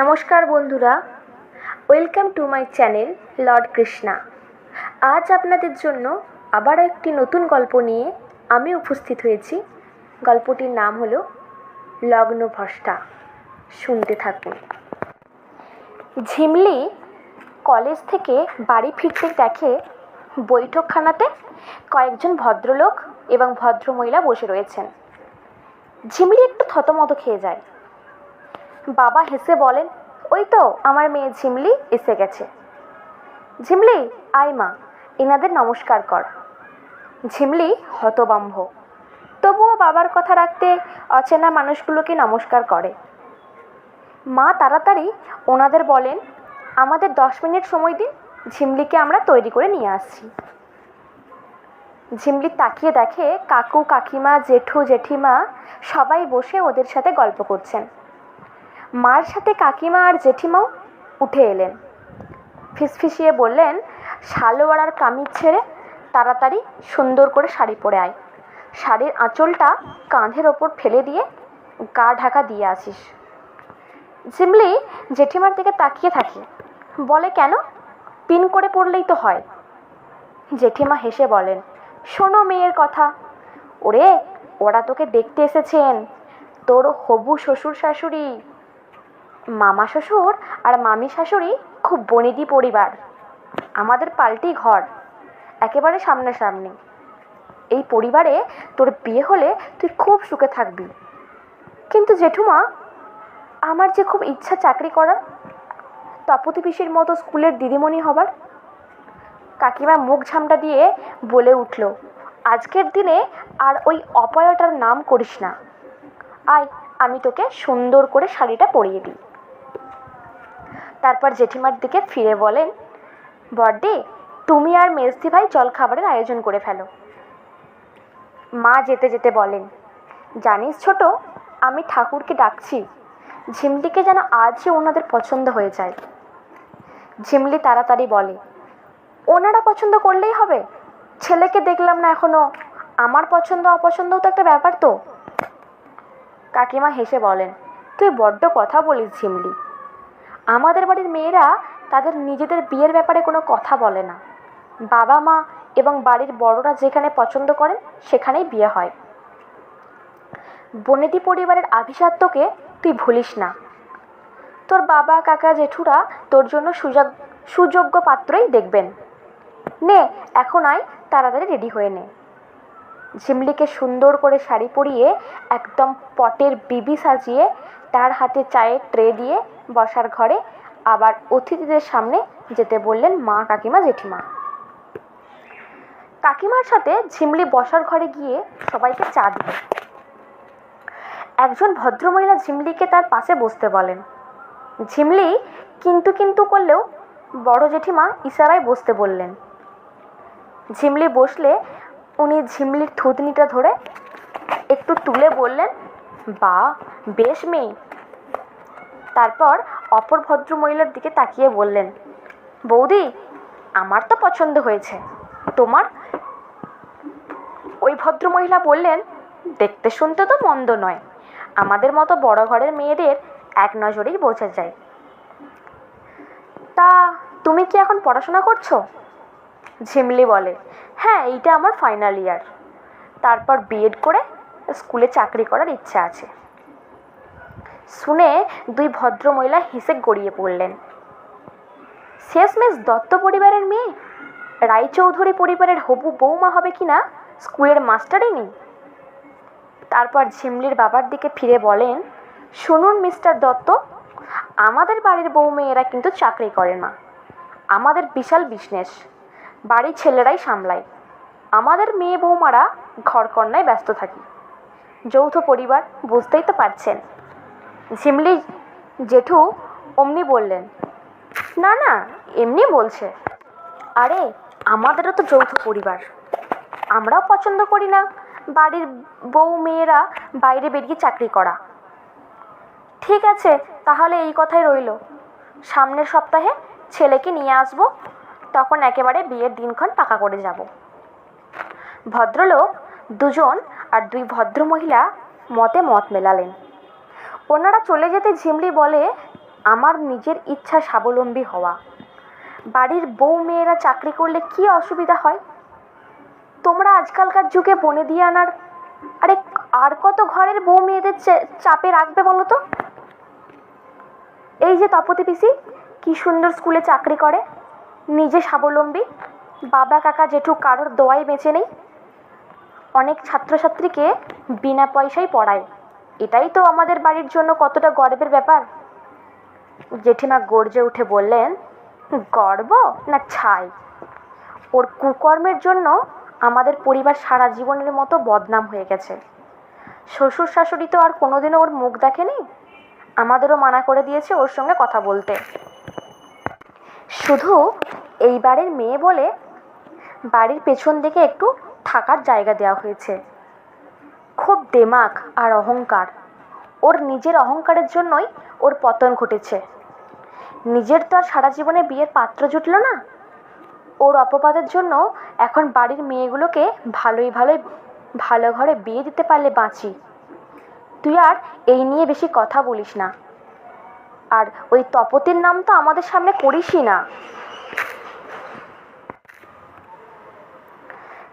নমস্কার বন্ধুরা। Welcome to my channel lord Krishna আজ আপনাদের জন্য আবারও একটি নতুন গল্প নিয়ে আমি উপস্থিত হয়েছি। গল্পটির নাম হলো লগ্ন ভ্রষ্টা। শুনতে থাকুন। ঝিমলি কলেজ থেকে বাড়ি ফিরতে দেখে বৈঠকখানাতে কয়েকজন ভদ্রলোক এবং ভদ্রমহিলা বসে রয়েছেন। ঝিমলি একটু থতমত খেয়ে যায়। বাবা হেসে বলেন, ওই তো, আমার মেয়ে ঝিমলি এসে গেছে। ঝিমলি, আয় মা, এনাদের নমস্কার কর। ঝিমলি হতবাম্ভ। তবুও বাবার কথা রাখতে অচেনা মানুষগুলোকে নমস্কার করে। মা তাড়াতাড়ি ওনাদের বলেন, আমাদের দশ মিনিট সময় দিন, ঝিমলিকে আমরা তৈরি করে নিয়ে আসছি। ঝিমলি তাকিয়ে দেখে কাকু, কাকিমা, জেঠু, জেঠিমা সবাই বসে ওদের সাথে গল্প করছেন। মার সাথে কাকিমা আর জেঠিমাও উঠে এলেন। ফিসফিসিয়ে বললেন, সালোয়ার আর কামিজ ছেড়ে তাড়াতাড়ি সুন্দর করে শাড়ি পরে আয়। শাড়ির আঁচলটা কাঁধের ওপর ফেলে দিয়ে গা ঢাকা দিয়ে আসিস। জিমলি জেঠিমার দিকে তাকিয়ে থাকি। বলে কেন? পিন করে পড়লেই তো হয়। জেঠিমা হেসে বলেন, শোনো মেয়ের কথা। ওরে, ওরা তোকে দেখতে এসেছেন। তোর হবু শ্বশুর শাশুড়ি মামা শ্বশুর আর মামি শাশুড়ি খুব বনেদি পরিবার। আমাদের পাল্টি ঘর, একেবারে সামনাসামনি। এই পরিবারে তোর বিয়ে হলে তুই খুব সুখে থাকবি। কিন্তু জেঠুমা, আমার যে খুব ইচ্ছা চাকরি করার, তপতি পিসির মতো স্কুলের দিদিমণি হবার, কাকিমা মুখ ঝামটা দিয়ে বলে উঠল, আজকের দিনে আর ওই অপয়টার নাম করিস না। আয়, আমি তোকে সুন্দর করে শাড়িটা পরিয়ে দিই। তারপর জেঠিমার দিকে ফিরে বলেন, বড়দি, তুমি আর মেজদি ভাই জল খাবারের আয়োজন করে ফেলো। মা যেতে যেতে বলেন, জানিস ছোট, আমি ঠাকুরকে ডাকছি। ঝিমলিকে যেন আজই ওনাদের পছন্দ হয়ে যায়। ঝিমলি তাড়াতাড়ি বলে, ওনারা পছন্দ করলেই হবে। ছেলেকে দেখলাম না এখনও। আমার পছন্দ, অপছন্দও তো একটা ব্যাপার তো? কাকিমা হেসে বলেন, তুই বড্ড কথা বলিস ঝিমলি। আমাদের বাড়ির মেয়েরা তাদের নিজেদের বিয়ের ব্যাপারে কোনো কথা বলে না। বাবা মা এবং বাড়ির বড়রা যেখানে পছন্দ করেন, সেখানেই বিয়ে হয়। বনেদি পরিবারের আভিজাত্যকে তুই ভুলিস না। তোর বাবা, কাকা, জেঠুরা তোর জন্য সুযোগ সুযোগ্য পাত্রই দেখবেন। নে, এখন আয়, তাড়াতাড়ি রেডি হয়ে নে। ঝিমলিকে সুন্দর করে শাড়ি পরিয়ে একদম পটের বিবি সাজিয়ে তার হাতে চায়ের ট্রে দিয়ে বসার ঘরে আবার অতিথিদের সামনে যেতে বললেন মা কাকিমা জেঠিমা। কাকিমার সাথে ঝিমলি বসার ঘরে গিয়ে সবাইকে চা দিল। একজন ভদ্রমহিলা ঝিমলিকে তার পাশে বসতে বলেন। ঝিমলি কিন্তু কিন্তু করলেও বড় জেঠিমা ইশারায় বসতে বললেন। ঝিমলি বসলে উনি ঝিমলির থুতনিটা ধরে একটু তুলে বললেন, বা, বেশ মেয়ে। তারপর অপর ভদ্রমহিলার দিকে তাকিয়ে বললেন, বৌদি, আমার তো পছন্দ হয়েছে। তোমার? ওই ভদ্রমহিলা বললেন, দেখতে শুনতে তো মন্দ নয়। আমাদের মতো বড় ঘরের মেয়েদের এক নজরেই বোঝা যায়। তা, তুমি কি এখন পড়াশোনা করছ? ঝিমলি বলে হ্যাঁ এইটা আমার ফাইনাল ইয়ার তারপর বিএড করে স্কুলে চাকরি করার ইচ্ছা আছে। শুনে দুই ভদ্রমহিলা হেসে গড়িয়ে পড়লেন। শেষমেশ দত্ত পরিবারের মেয়ে, রায়চৌধুরী পরিবারের হবু বৌমা হবে কি না, স্কুলের মাস্টারই নেই। তারপর ঝিমলির বাবার দিকে ফিরে বলেন, শুনুন মিস্টার দত্ত, আমাদের বাড়ির বউ মেয়েরা কিন্তু চাকরি করে না। আমাদের বিশাল বিজনেস বাড়ির ছেলেরাই সামলায়। আমাদের মেয়ে বৌমারা ঘরকন্যায় ব্যস্ত থাকি। যৌথ পরিবার বুঝতেই তো পারছেন। ঝিমলি জেঠু অমনি বললেন, না না, এমনি বলছে। আরে, আমাদেরও তো যৌথ পরিবার। আমরাও পছন্দ করি না বাড়ির বউ মেয়েরা বাইরে বেরিয়ে চাকরি করা। ঠিক আছে, তাহলে এই কথাই রইল। সামনের সপ্তাহে ছেলেকে নিয়ে আসব তখন একেবারে বিয়ের দিনক্ষণ পাকা করে যাব। ভদ্রলোক দুজন আর দুই ভদ্রমহিলা মতে মত মেলালেন। ওনারা চলে যেতে ঝিমলি বলে, আমার নিজের ইচ্ছা স্বাবলম্বী হওয়া। বাড়ির বউ মেয়েরা চাকরি করলে কি অসুবিধা হয়? তোমরা আজকালকার যুগে বনে দিয়ে আনার, আরে আর কত ঘরের বউ মেয়েদের চাপে রাখবে বলো তো? এই যে তপতি পিসি, কি সুন্দর স্কুলে চাকরি করে। নিজে স্বাবলম্বী, বাবা কাকা জেঠু কারোর দোয়ায় বেঁচে নেই। অনেক ছাত্রছাত্রীকে বিনা পয়সায় পড়ায়। এটাই তো আমাদের বাড়ির জন্য কতটা গর্বের ব্যাপার। জেঠিমা গর্জে উঠে বললেন, গর্ব না ছাই? ওর কুকর্মের জন্য আমাদের পরিবার সারা জীবনের মতো বদনাম হয়ে গেছে। শ্বশুর শাশুড়ি তো আর কোনোদিনও ওর মুখ দেখেনি। আমাদেরও মানা করে দিয়েছে ওর সঙ্গে কথা বলতে। শুধু এই বাড়ির মেয়ে বলে বাড়ির পেছন দিকে একটু থাকার জায়গা দেওয়া হয়েছে। খুব দেমাক আর অহংকার। ওর নিজের অহংকারের জন্যই ওর পতন ঘটেছে। নিজের তো আর সারা জীবনে বিয়ের পাত্র জুটলো না। ওর অপবাদের জন্য এখন বাড়ির মেয়েগুলোকে ভালোই ভালোই ভালো ঘরে বিয়ে দিতে পারলে বাঁচি। তুই আর এই নিয়ে বেশি কথা বলিস না। আর ওই তপতির নাম তো আমাদের সামনে করিসই না।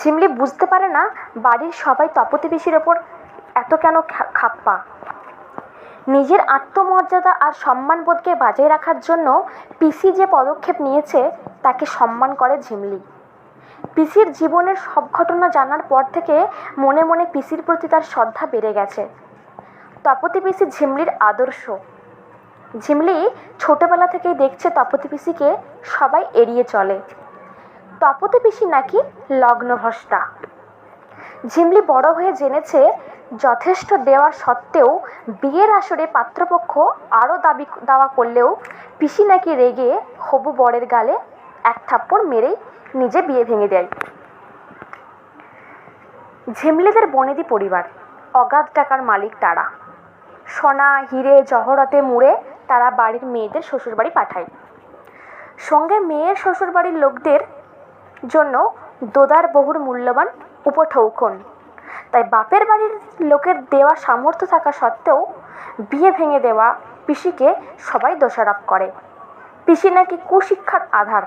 ঝিমলি বুঝতে পারে না বাড়ির সবাই তপতি পিসির ওপর এত কেন খাপ্পা। নিজের আত্মমর্যাদা আর সম্মানবোধকে বাজায় রাখার জন্য পিসি যে পদক্ষেপ নিয়েছে, তাকে সম্মান করে ঝিমলি। পিসির জীবনের সব ঘটনা জানার পর থেকে মনে মনে পিসির প্রতি তার শ্রদ্ধা বেড়ে গেছে। তপতি পিসি ঝিমলির আদর্শ। ঝিমলি ছোটবেলা থেকেই দেখছে তপতি পিসিকে সবাই এড়িয়ে চলে। তপতি পিসি নাকি লগ্নভ্রষ্টা। ঝিমলি বড় হয়ে জেনেছে যথেষ্ট দেওয়া সত্ত্বেও বিয়ের আসরে পাত্রপক্ষ আরও দাবি দাওয়া করলেও পিসি নাকি রেগে হবু বরের গালে এক থাপ্পড় মেরেই নিজে বিয়ে ভেঙে দেয়। ঝিমলিদের বনেদি পরিবার, অগাধ টাকার মালিক তারা। সোনা, হিরে, জহরতে মুড়ে তারা বাড়ির মেয়েদের শ্বশুরবাড়ি পাঠায়। সঙ্গে মেয়ের শ্বশুরবাড়ির লোকদের জন্য দোদার বহুর মূল্যবান উপঠৌকন। তাই বাপের বাড়ির লোকের দেওয়া সামর্থ্য থাকা সত্ত্বেও বিয়ে ভেঙে দেওয়া পিসিকে সবাই দোষারোপ করে। পিসি নাকি কুশিক্ষার আধার।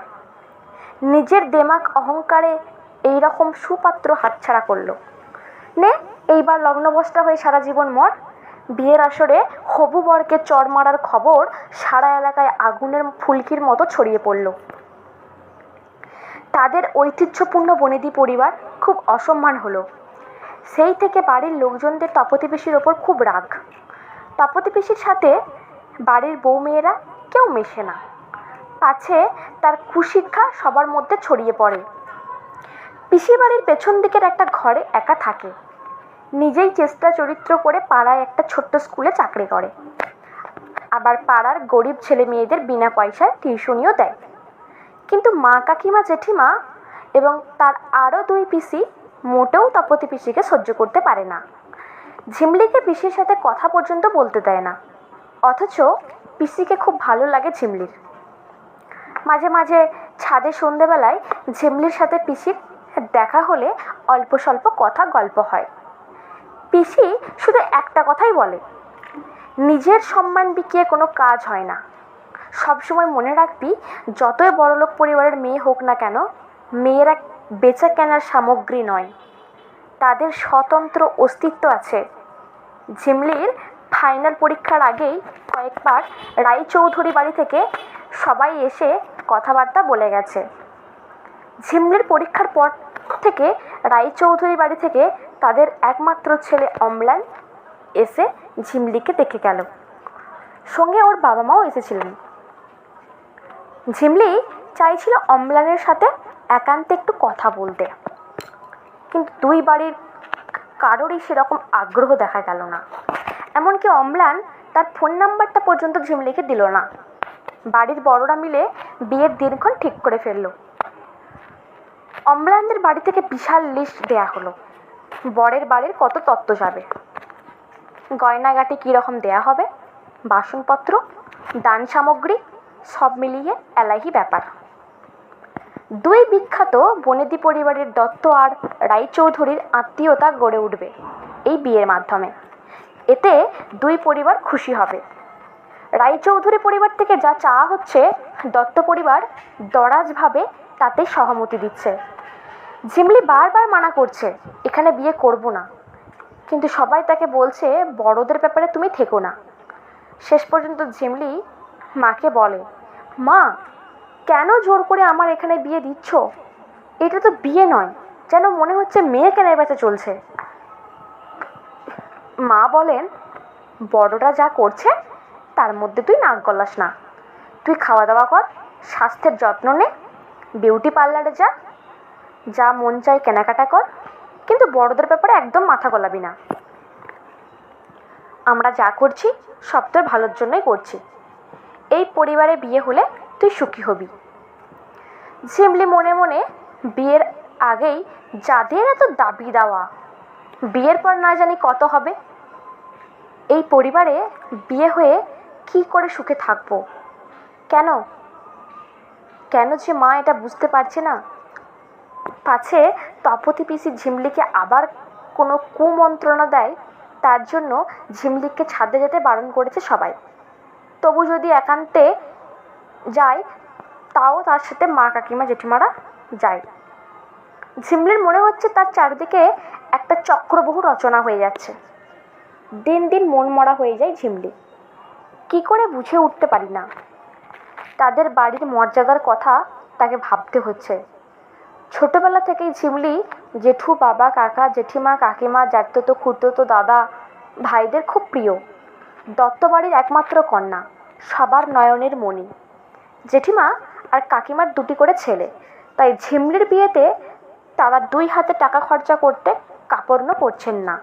নিজের দেমাক অহংকারে এই রকম সুপাত্র হাতছাড়া করল। নে, এইবার লগ্নবস্তা হয়ে সারা জীবন মর। বিয়ের আসরে হবু বরকে চড় মারার খবর সারা এলাকায় আগুনের ফুলকির মতো ছড়িয়ে পড়ল। তাদের ঐতিহ্যপূর্ণ বনেদি পরিবার খুব অসম্মান হলো। সেই থেকে বাড়ির লোকজনদের তপতি ওপর খুব রাগ। তপতি সাথে বাড়ির বউ মেয়েরা কেউ মেশে না। পাছে তার কুশিক্ষা সবার মধ্যে ছড়িয়ে পড়ে। পিসি বাড়ির পেছন দিকের একটা ঘরে একা থাকে। নিজেই চেষ্টা চরিত্র করে পাড়ায় একটা ছোট্ট স্কুলে চাকরি করে। আবার পাড়ার গরিব ছেলে মেয়েদের বিনা পয়সায় টিউশনিও দেয়। কিন্তু মা কাকিমা জেঠিমা এবং তার আরও দুই পিসি মোটেও তপতি পিসিকে সহ্য করতে পারে না। ঝিমলিকে পিসির সাথে কথা পর্যন্ত বলতে দেয় না। অথচ পিসিকে খুব ভালো লাগে ঝিমলির। মাঝে মাঝে ছাদে সন্ধেবেলায় ঝিমলির সাথে পিসির দেখা হলে অল্প স্বল্প কথা গল্প হয়। পিসি শুধু একটা কথাই বলে, নিজের সম্মান বিকিয়ে কোনো কাজ হয় না। সবসময় মনে রাখবি, যতই বড়লোক পরিবারের মেয়ে হোক না কেন, মেয়েরা বেচা কেনার সামগ্রী নয়। তাদের স্বতন্ত্র অস্তিত্ব আছে। ঝিমলির ফাইনাল পরীক্ষার আগেই কয়েকবার রায়চৌধুরী বাড়ি থেকে সবাই এসে কথাবার্তা বলে গেছে। ঝিমলির পরীক্ষার পর থেকে রায়চৌধুরী বাড়ি থেকে তাদের একমাত্র ছেলে অম্লান এসে ঝিমলিকে দেখে গেল। সঙ্গে ওর বাবা মাও এসেছিলেন। ঝিমলি চাইছিল অম্লানের সাথে একান্তে একটু কথা বলতে। কিন্তু দুই বাড়ির কারোরই সেরকম আগ্রহ দেখা গেল না। এমনকি অম্লান তার ফোন নাম্বারটা পর্যন্ত ঝিমলিকে দিল না। বাড়ির বড়রা মিলে বিয়ের দিনক্ষণ ঠিক করে ফেলল। অম্লানদের বাড়ি থেকে বিশাল লিস্ট দেয়া হলো। বরের বাড়ির কত তত্ত্ব যাবে? গয়নাগাটি কীরকম দেয়া হবে? বাসনপত্র, দান সামগ্রী, সব মিলিয়ে এলাহি ব্যাপার। দুই বিখ্যাত বনেদি পরিবারের দত্ত আর রায়চৌধুরীর আত্মীয়তা গড়ে উঠবে এই বিয়ের মাধ্যমে। এতে দুই পরিবার খুশি হবে। রায়চৌধুরী পরিবার থেকে যা চাওয়া হচ্ছে, দত্ত পরিবার দরাজভাবে তাতে সহমতি দিচ্ছে। ঝিমলি বারবার মানা করছে, এখানে বিয়ে করব না। কিন্তু সবাই তাকে বলছে, বড়দের ব্যাপারে তুমি থেকো না। শেষ পর্যন্ত ঝিমলি মাকে বলে, মা, কেন জোর করে আমার এখানে বিয়ে দিচ্ছ? এটা তো বিয়ে নয়, যেন মনে হচ্ছে মেয়ে কেনার বেচা চলছে? মা বলেন, বড়রা যা করছে, তার মধ্যে তুই নাক গলাস না। তুই খাওয়া দাওয়া কর, স্বাস্থ্যের যত্ন নে, বিউটি পার্লারে যা যা মন চায় কেনাকাটা কর, কিন্তু বড়দের ব্যাপারে একদম মাথা গলাবি না। আমরা যা করছি, সব তোর ভালোর জন্যই করছি। এই পরিবারে বিয়ে হলে তুই সুখী হবি। ঝিমলি মনে মনে বিয়ের আগেই যাদের এত দাবি দেওয়া, বিয়ের পর না জানি কত হবে। এই পরিবারে বিয়ে হয়ে কি করে সুখে থাকব? কেন? কেন যে মা এটা বুঝতে পারছে না? পাছে তপতি পিসি ঝিমলিকে আবার কোনো কুমন্ত্রণা দেয়, তার জন্য ঝিমলিকে ছাদে যেতে বারণ করেছে সবাই। তবু যদি একান্তে যায়, তাও তার সাথে মা কাকিমা জেঠিমারা যায়। ঝিমলির মনে হচ্ছে তার চারিদিকে একটা চক্রবহু রচনা হয়ে যাচ্ছে। দিন দিন মন মরা হয়ে যায় ঝিমলি। কি করে বুঝে উঠতে পারি না? তাদের বাড়ির মর্যাদার কথা তাকে ভাবতে হচ্ছে। ছোটবেলা থেকেই ঝিমলি, জেঠু, বাবা, কাকা, জেঠিমা, কাকিমা জ্যাঠতো খুঁড়তো দাদা, ভাইদের খুব প্রিয়। দত্তবাড়ির একমাত্র কন্যা, সবার নয়নের মণি। জেঠিমা আর কাকিমার দুটি করে ছেলে। তাই ঝিমলির বিয়েতে তারা দুই হাতে টাকা খরচা করতে কাপড়নও পড়ছেন না।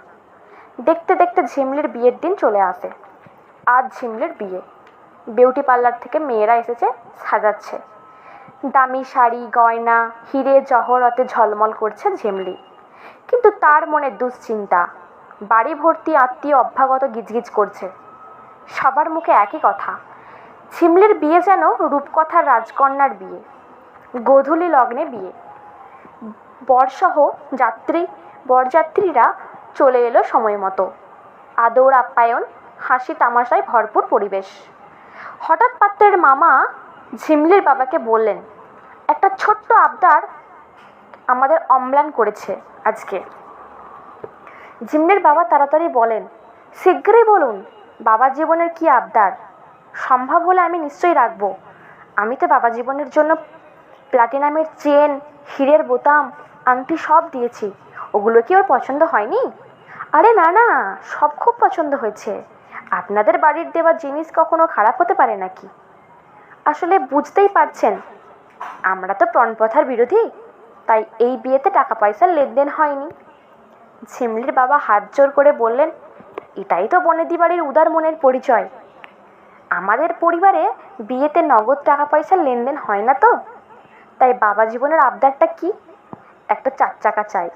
দেখতে দেখতে ঝিমলির বিয়ের দিন চলে আসে। আজ ঝিমলির বিয়ে। বিউটি পার্লার থেকে মেয়েরা এসেছে, সাজাচ্ছে। দামি শাড়ি, গয়না, হিরে জহরতে ঝলমল করছে ঝিমলি। কিন্তু তার মনে দুশ্চিন্তা। বাড়ি ভর্তি আত্মীয় অভ্যাগত গিজগিজ করছে। সবার মুখে একই কথা। ঝিমলির বিয়ে যেন রূপকথার রাজকন্যার বিয়ে, গোধূলি লগ্নে বিয়ে। বরসহ যাত্রী, বরযাত্রীরা চলে এলো সময় মতো। আদর আপ্যায়ন, হাসি তামাশায় ভরপুর পরিবেশ। হঠাৎ পাত্রের মামা ঝিমলির বাবাকে বললেন একটা ছোট্ট আবদার আমাদের অম্লান করেছে আজকে। জিমনের বাবা তাড়াতাড়ি বলেন, শীঘ্রই বলুন, বাবা জীবনের কি আবদার? সম্ভব হলে আমি নিশ্চয়ই রাখব। আমি তো বাবা জীবনের জন্য প্লাটিনামের চেন, হীরের বোতাম, আংটি সব দিয়েছি। ওগুলো কি ওর পছন্দ হয়নি? আরে না না, সব খুব পছন্দ হয়েছে। আপনাদের বাড়ির দেওয়া জিনিস কখনো খারাপ হতে পারে নাকি? আসলে বুঝতেই পারছেন আমরা তো প্রণপ্রথার বিরোধী। তাই এই বিয়েতে টাকা পয়সার লেনদেন হয়নি। ঝিমলির বাবা হাত জোর করে বললেন, এটাই তো বনেদি বাড়ির উদার মনের পরিচয়। আমাদের পরিবারে বিয়েতে নগদ টাকা পয়সার লেনদেন হয় না তো? তাই বাবা জীবনের আবদারটা কি? একটা চার চাকা চাই।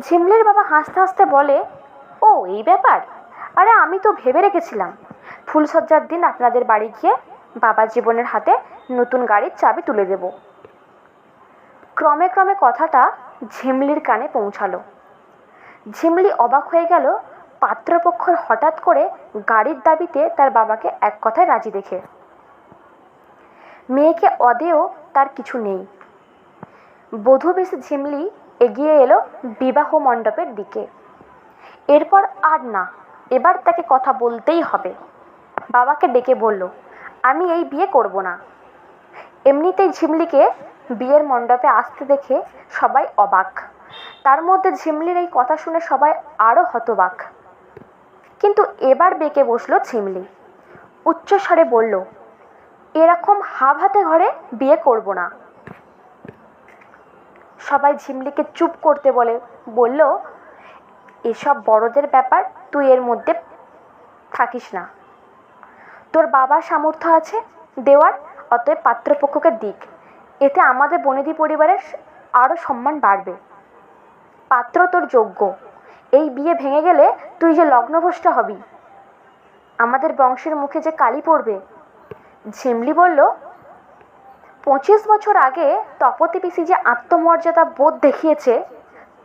ঝিমলির বাবা হাসতে হাসতে বলে, ও, এই ব্যাপার? আরে, আমি তো ভেবে রেখেছিলাম। ফুলসজ্জার দিন আপনাদের বাড়ি গিয়ে বাবা জীবনের হাতে নতুন গাড়ির চাবি তুলে দেব। ক্রমে ক্রমে কথাটা ঝিমলির কানে পৌঁছালো। ঝিমলি অবাক হয়ে গেল, পাত্রপক্ষর হঠাৎ করে গাড়ির দাবিতে তার বাবাকে এক কথায় রাজি দেখে। মেয়েকে অদেও তার কিছু নেই। বধূ বেশি ঝিমলি এগিয়ে এলো বিবাহ মণ্ডপের দিকে। এরপর আর না, এবার তাকে কথা বলতেই হবে। বাবাকে ডেকে বলল আমি এই বিয়ে করব না। এমনিতেই ঝিমলিকে বিয়ের মণ্ডপে আসতে দেখে সবাই অবাক। তার মধ্যে ঝিমলির এই কথা শুনে সবাই আরও হতবাক। কিন্তু এবার বেঁকে বসল ঝিমলি। উচ্চস্বরে বলল, এরকম হাব হাতে ঘরে বিয়ে করব না। সবাই ঝিমলিকে চুপ করতে বলে, বলল, এসব বড়দের ব্যাপার তুই এর মধ্যে থাকিস না। তোর বাবার সামর্থ্য আছে, দেওয়ার, অতএব পাত্রপক্ষকে দিক। এতে আমাদের বনেদি পরিবারের আরও সম্মান বাড়বে। পাত্র তোর যোগ্য। এই বিয়ে ভেঙে গেলে তুই যে লগ্নভ্রষ্ট হবি। আমাদের বংশের মুখে যে কালি পড়বে। ঝিমলি বলল, পঁচিশ বছর আগে তপতি পিসি যে আত্মমর্যাদা বোধ দেখিয়েছে,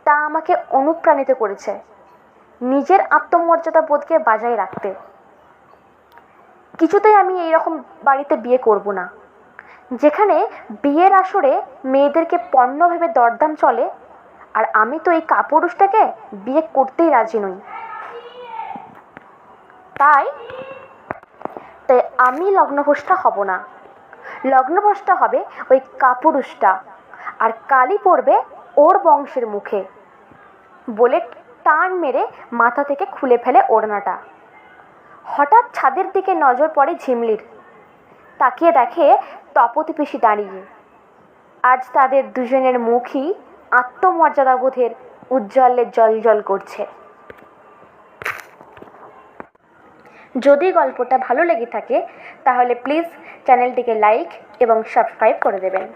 তা আমাকে অনুপ্রাণিত করেছে। নিজের আত্মমর্যাদা বোধকে বাজায় রাখতে। কিছুতেই আমি এইরকম বাড়িতে বিয়ে করব না। যেখানে বিয়ের আসরে মেয়েদেরকে পণ্য ভেবে দরদাম চলে, আর আমি তো এই কাপুরুষটাকে বিয়ে করতেই রাজি নই। তাই তাই আমি লগ্নভ্রষ্টা হব না। লগ্নভ্রষ্টা হবে ওই কাপুরুষটা, আর কালি পড়বে ওর বংশের মুখে। বলে টান মেরে মাথা থেকে খুলে ফেলে ওড়নাটা। হঠাৎ ছাদের দিকে নজর পড়ে ঝিমলির। তাকিয়ে দেখে তপতি পিসি দাঁড়িয়ে। আজ তাদের দুজনের মুখই আত্মমর্যাদা আত্মমর্যাদাবোধের উজ্জ্বলে জল করছে। যদি গল্পটা ভালো লেগে থাকে, তাহলে প্লিজ চ্যানেলটিকে লাইক এবং সাবস্ক্রাইব করে দেবেন।